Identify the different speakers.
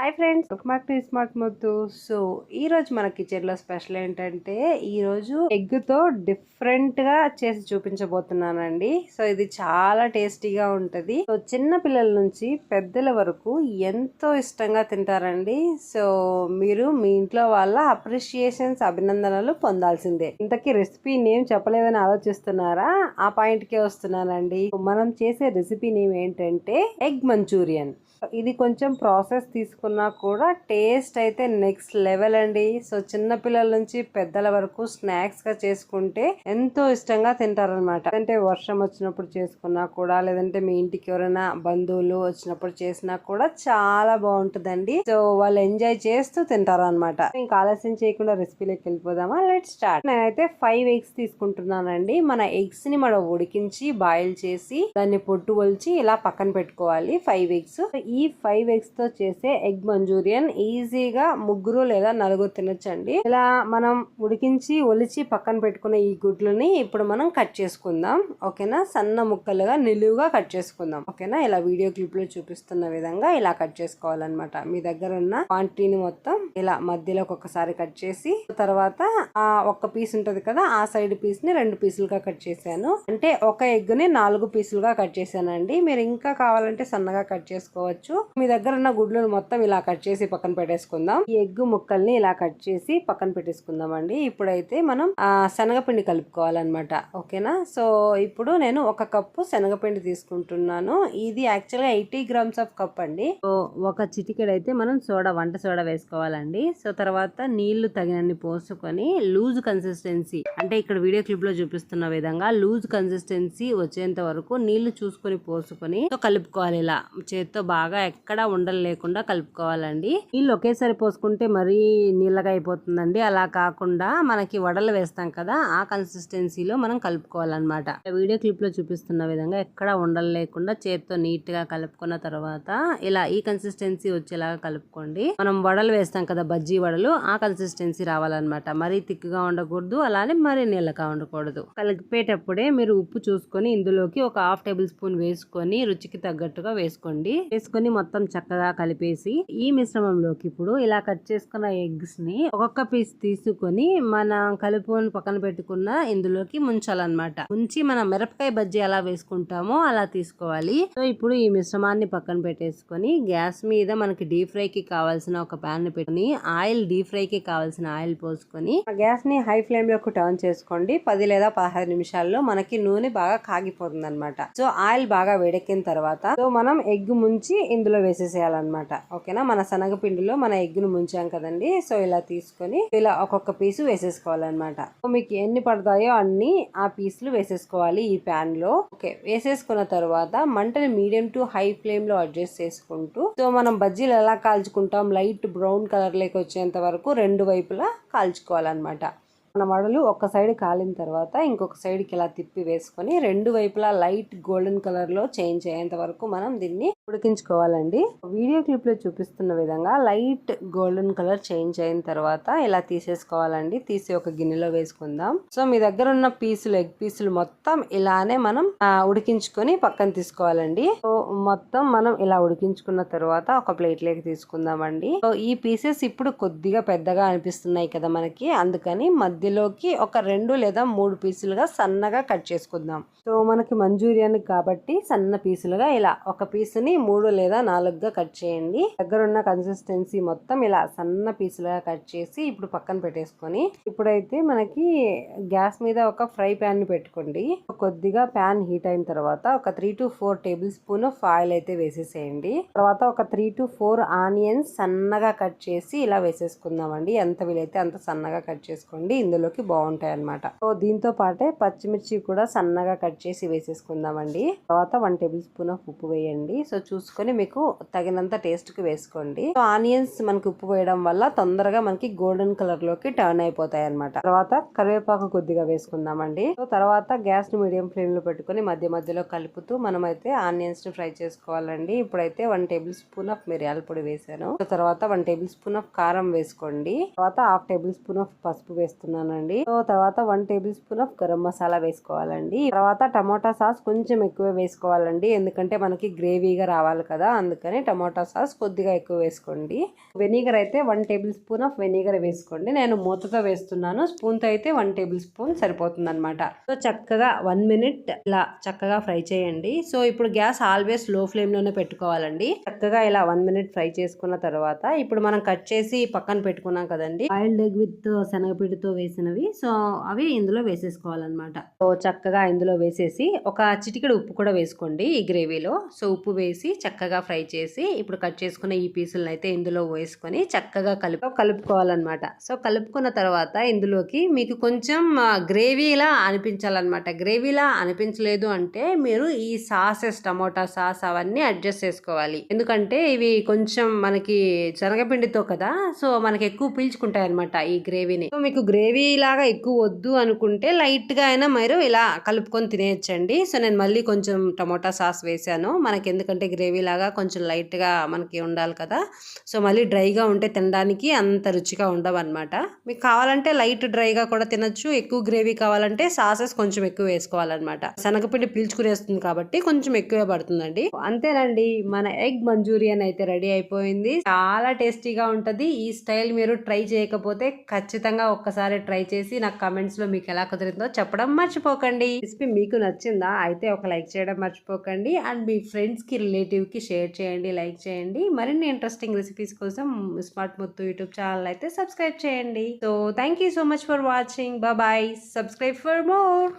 Speaker 1: Hi friends smart టీ smart ముద్దు so ఈ రోజు మన కిచెన్లో స్పెషల్ ఏంటంటే ఈ రోజు డిఫరెంట్గా తో చేసి చూపించబోతున్నానండి. సో ఇది చాలా టేస్టీగా ఉంటది. సో చిన్న పిల్లల నుంచి పెద్దల వరకు ఎంతో ఇష్టంగా తింటారండి. సో మీరు మీ ఇంట్లో వాళ్ళ అప్రిషియేషన్స్ అభినందనలు పొందాల్సిందే. ఇంతకీ రెసిపీ నేమ్ చెప్పలేదని ఆలోచిస్తున్నారా? ఆ పాయింట్ కే వస్తున్నానండి. మనం చేసే రెసిపీ నేమ్ ఏంటంటే ఎగ్ మంచూరియన్. ఇది కొంచెం ప్రాసెస్ తీసుకున్నా కూడా టేస్ట్ అయితే నెక్స్ట్ లెవెల్ అండి. సో చిన్న పిల్లల నుంచి పెద్దల వరకు స్నాక్స్గా చేసుకుంటే ఎంతో ఇష్టంగా తింటారనమాట అంటే వర్షం వచ్చినప్పుడు చేసుకున్నా కూడా లేదంటే మీ ఇంటికి ఎవరైనా బంధువులు వచ్చినప్పుడు చేసినా కూడా చాలా బాగుంటుందండి. సో వాళ్ళు ఎంజాయ్ చేస్తూ తింటారనమాట ఇంకా ఆలస్యం చేయకుండా రెసిపీలోకి వెళ్ళిపోదామా? Let start. నేనైతే ఫైవ్ ఎగ్స్ తీసుకుంటున్నానండి. మన ఎగ్స్ని మనం ఉడికించి బాయిల్ చేసి దాన్ని పొట్టు ఒలిచి ఇలా పక్కన పెట్టుకోవాలి. Five eggs. ఈ ఫైవ్ ఎగ్స్తో చేసే ఎగ్ మంచూరియన్ ఈజీగా ముగ్గురు లేదా నలుగురు తినొచ్చండి. ఇలా మనం ఉడికించి ఒలిచి పక్కన పెట్టుకున్న ఈ గుడ్లని ఇప్పుడు మనం కట్ చేసుకుందాం. ఓకేనా? సన్న ముక్కలుగా నిలువుగా కట్ చేసుకుందాం. ఓకేనా? ఇలా వీడియో క్లిప్లో చూపిస్తున్న విధంగా ఇలా కట్ చేసుకోవాలన్నమాట. మీ దగ్గర ఉన్న క్వాంటిటీని మొత్తం ఇలా మధ్యలో ఒకసారి కట్ చేసి తర్వాత ఆ ఒక్క పీస్ ఉంటది కదా ఆ సైడ్ పీస్ని రెండు పీసులుగా కట్ చేశాను. అంటే ఒక ఎగ్ని నాలుగు పీసులుగా కట్ చేశానండి. మీరు ఇంకా కావాలంటే సన్నగా కట్ చేసుకోవచ్చు. మీ దగ్గర ఉన్న గుడ్లను మొత్తం ఇలా కట్ చేసి పక్కన పెట్టేసుకుందాం. ఈ ఎగ్ ముక్కల్ని ఇలా కట్ చేసి పక్కన పెట్టేసుకుందాం అండి ఇప్పుడైతే మనం ఆ శనగపిండి కలుపుకోవాలన్నమాట. ఓకేనా? సో ఇప్పుడు నేను ఒక కప్పు శనగపిండి తీసుకుంటున్నాను. ఇది యాక్చువల్గా ఎయిటీ గ్రామ్స్ ఆఫ్ కప్ అండి. సో ఒక చిటికెడైతే మనం సోడా వంట సోడా వేసుకోవాలండి. సో తర్వాత నీళ్ళు తగినన్ని పోసుకొని లూజ్ కన్సిస్టెన్సీ అంటే ఇక్కడ వీడియో క్లిప్లో చూపిస్తున్న విధంగా లూజ్ కన్సిస్టెన్సీ వచ్చేంత వరకు నీళ్ళు చూసుకొని పోసుకొని కలుపుకోవాలి ఇలా. చేత్తో బాగా ఎక్కడా ఉండలు లేకుండా పోసుకోవాలండి నీళ్ళు ఒకేసారి పోసుకుంటే మరీ నీళ్ళగా అయిపోతుందండి. అలా కాకుండా మనకి వడలు వేస్తాం కదా ఆ కన్సిస్టెన్సీలో మనం కలుపుకోవాలన్నమాట. వీడియో క్లిప్లో చూపిస్తున్న విధంగా ఎక్కడ ఉండలు లేకుండా చేత్తో నీట్గా కలుపుకున్న తర్వాత ఇలా ఈ కన్సిస్టెన్సీ వచ్చేలాగా కలుపుకోండి. మనం వడలు వేస్తాం కదా బజ్జీ వడలు ఆ కన్సిస్టెన్సీ రావాలన్నమాట. మరీ తిక్కుగా ఉండకూడదు అలానే మరీ నీళ్ళగా ఉండకూడదు. కలిపేటప్పుడే మీరు ఉప్పు చూసుకొని ఇందులోకి ఒక హాఫ్ టేబుల్ స్పూన్ వేసుకొని రుచికి తగ్గట్టుగా వేసుకోండి. వేసుకొని మొత్తం చక్కగా కలిపేసి ఈ మిశ్రమంలోకి ఇప్పుడు ఇలా కట్ చేసుకున్న ఎగ్స్ని ఒక్కొక్క పీస్ తీసుకొని మనం కలుపుకొని పక్కన పెట్టుకున్న ఇందులోకి ముంచాలన్నమాట. ముంచి మనం మిరపకాయ బజ్జీ ఎలా వేసుకుంటామో అలా తీసుకోవాలి. సో ఇప్పుడు ఈ మిశ్రమాన్ని పక్కన పెట్టేసుకొని గ్యాస్ మీద మనకి డీప్ ఫ్రై కి కావాల్సిన ఒక ప్యాన్ పెట్టుకుని ఆయిల్ డీప్ ఫ్రై కి కావాల్సిన ఆయిల్ పోసుకొని గ్యాస్ని హై ఫ్లేమ్లోకి టర్న్ చేసుకోండి. పది లేదా పదహైదు నిమిషాల్లో మనకి నూనె బాగా కాగిపోతుంది అనమాట సో ఆయిల్ బాగా వేడెక్కిన తర్వాత సో మనం ఎగ్ ముంచి ఇందులో వేసేసేయాలన్నమాట. ఓకేనా? మన శనగపిండిలో మన ఎగ్గును ముంచాం కదండి. సో ఇలా తీసుకొని ఇలా ఒక్కొక్క పీసు వేసేసుకోవాలన్నమాట. మీకు ఎన్ని పడతాయో అన్ని ఆ పీసులు వేసేసుకోవాలి ఈ ప్యాన్లో ఓకే వేసేసుకున్న తర్వాత మంటని మీడియం టు హై ఫ్లేమ్లో అడ్జస్ట్ చేసుకుంటూ సో మనం బజ్జీలు ఎలా కాల్చుకుంటాం? లైట్ బ్రౌన్ కలర్ లేక వచ్చేంత వరకు రెండు వైపులా కాల్చుకోవాలన్నమాట. మన వడలు ఒక సైడ్ కాలిన తర్వాత ఇంకొక సైడ్కి ఇలా తిప్పి వేసుకొని రెండు వైపులా లైట్ గోల్డెన్ కలర్లో చేంజ్ అయ్యేంత వరకు మనం దీన్ని ఉడికించుకోవాలండి. వీడియో క్లిప్లో చూపిస్తున్న విధంగా లైట్ గోల్డెన్ కలర్ చేంజ్ అయిన తర్వాత ఇలా తీసేసుకోవాలండి. తీసి ఒక గిన్నెలో వేసుకుందాం. సో మీ దగ్గర ఉన్న పీసులు ఎగ్ పీసులు మొత్తం ఇలానే మనం ఉడికించుకొని పక్కన తీసుకోవాలండి. సో మొత్తం మనం ఇలా ఉడికించుకున్న తర్వాత ఒక ప్లేట్లోకి తీసుకుందామండి. సో ఈ పీసెస్ ఇప్పుడు కొద్దిగా పెద్దగా అనిపిస్తున్నాయి కదా మనకి. అందుకని మధ్యలోకి ఒక రెండు లేదా మూడు పీసులుగా సన్నగా కట్ చేసుకుందాం. సో మనకి మంజూరియానికి కాబట్టి సన్న పీసులుగా ఇలా ఒక పీసుని మూడు లేదా నాలుగుగా కట్ చేయండి. దగ్గర ఉన్న కన్సిస్టెన్సీ మొత్తం ఇలా సన్న పీసులుగా కట్ చేసి ఇప్పుడు పక్కన పెట్టేసుకొని ఇప్పుడైతే మనకి గ్యాస్ మీద ఒక ఫ్రై ప్యాన్ని పెట్టుకోండి. కొద్దిగా ప్యాన్ హీట్ అయిన తర్వాత ఒక three to four tablespoon of oil అయితే వేసేసేయండి. తర్వాత ఒక త్రీ టు ఫోర్ ఆనియన్స్ సన్నగా కట్ చేసి ఇలా వేసేసుకుందామండి. ఎంత వీలైతే అంత సన్నగా కట్ చేసుకోండి. ఇందులోకి బాగుంటాయి అనమాట సో దీంతో పాటే పచ్చిమిర్చి కూడా సన్నగా కట్ చేసి వేసేసుకుందామండి. తర్వాత వన్ టేబుల్ స్పూన్ ఆఫ్ ఉప్పు వేయండి. సో చూసుకొని మీకు తగినంత టేస్ట్కి వేసుకోండి. సో ఆనియన్స్ మనకి ఉప్పు వేయడం వల్ల తొందరగా మనకి గోల్డెన్ కలర్లోకి టర్న్ అయిపోతాయి అనమాట తర్వాత కరివేపాకు కొద్దిగా వేసుకుందామండి. సో తర్వాత గ్యాస్ని మీడియం ఫ్లేమ్లో పెట్టుకొని మధ్య మధ్యలో కలుపుతూ మనమైతే ఆనియన్స్ని ఫ్రై చేసుకోవాలండి. ఇప్పుడైతే వన్ టేబుల్ స్పూన్ ఆఫ్ మిరియాల పొడి వేసాను. తర్వాత వన్ టేబుల్ స్పూన్ ఆఫ్ కారం వేసుకోండి. తర్వాత హాఫ్ టేబుల్ స్పూన్ ఆఫ్ పసుపు వేస్తున్నానండి. సో తర్వాత one tablespoon of garam masala వేసుకోవాలండి. తర్వాత టమాటా సాస్ కొంచెం ఎక్కువ వేసుకోవాలండి. ఎందుకంటే మనకి గ్రేవీగా రావాలి కదా అందుకని టమాటా సాస్ కొద్దిగా ఎక్కువ వేసుకోండి. వెనిగర్ అయితే one tablespoon of vinegar వేసుకోండి. నేను మూతతో వేస్తున్నాను. స్పూన్తో అయితే వన్ టేబుల్ స్పూన్ సరిపోతుంది అనమాట సో చక్కగా వన్ మినిట్ ఇలా చక్కగా ఫ్రై చేయండి. సో ఇప్పుడు గ్యాస్ ఆల్వేస్లో ఫ్లేమ్లోనే పెట్టుకోవాలండి. చక్కగా ఇలా వన్ మినిట్ ఫ్రై చేసుకున్న తర్వాత ఇప్పుడు మనం కట్ చేసి పక్కన పెట్టుకున్నాం కదండి. బాయిల్డ్ ఎగ్ విత్ శనగపిండితో వేసినవి. సో అవి ఇందులో వేసేసుకోవాలన్నమాట. సో చక్కగా ఇందులో వేసేసి ఒక చిటికెడు ఉప్పు కూడా వేసుకోండి ఈ గ్రేవీలో సో ఉప్పు వేసి చక్కగా ఫ్రై చేసి ఇప్పుడు కట్ చేసుకున్న ఈ పీసులను అయితే ఇందులో వేసుకొని చక్కగా కలుపు కలుపుకోవాలన్నమాట. సో కలుపుకున్న తర్వాత ఇందులోకి మీకు కొంచెం గ్రేవీలా అనిపించాలన్నమాట. గ్రేవీలా అనిపించలేదు అంటే మీరు ఈ సాసెస్ టమోటా సాస్ అవన్నీ అడ్జస్ట్ చేసుకోవాలి. ఎందుకంటే ఇవి కొంచెం మనకి శనగపిండితో కదా సో మనకి ఎక్కువ పీల్చుకుంటాయి అనమాట ఈ గ్రేవీని. సో మీకు గ్రేవీ లాగా ఎక్కువ వద్దు అనుకుంటే లైట్గా అయినా మీరు ఇలా కలుపుకొని తినేయచ్చండి. సో నేను మళ్ళీ కొంచెం టమోటా సాస్ వేసాను. మనకి ఎందుకంటే గ్రేవీ లాగా కొంచెం లైట్గా మనకి ఉండాలి కదా. సో మళ్ళీ డ్రైగా ఉంటే తినడానికి అంత రుచిగా ఉండవు అనమాట మీకు కావాలంటే లైట్ డ్రైగా కూడా తినచ్చు. ఎక్కువ గ్రేవీ కావాలంటే సాసెస్ కొంచెం ఎక్కువ వేసుకోవాలన్నమాట. శనగపిండి పీల్చుకునేస్తుంది కాబట్టి కొంచెం ఎక్కువే పడుతుందండి. అంతేనండి మన ఎగ్ మంజూరియన్ అయితే రెడీ అయిపోయింది. చాలా టేస్టీగా ఉంటుంది. ఈ స్టైల్ మీరు ట్రై చేయకపోతే ఖచ్చితంగా ఒక్కసారి ట్రై చేసి నాకు కమెంట్స్లో మీకు ఎలా కుదిరిందో చెప్పడం మర్చిపోకండి. రెసిపీ మీకు నచ్చిందా? అయితే ఒక లైక్ చేయడం మర్చిపోకండి. అండ్ మీ ఫ్రెండ్స్ రిలేటివ్కి షేర్ చేయండి లైక్ చేయండి. మరిన్ని ఇంట్రెస్టింగ్ రెసిపీస్ కోసం స్మార్ట్ మొత్తం యూట్యూబ్ ఛానల్ అయితే సబ్స్క్రైబ్ చేయండి. So thank you so much for watching. Bye. Subscribe for more.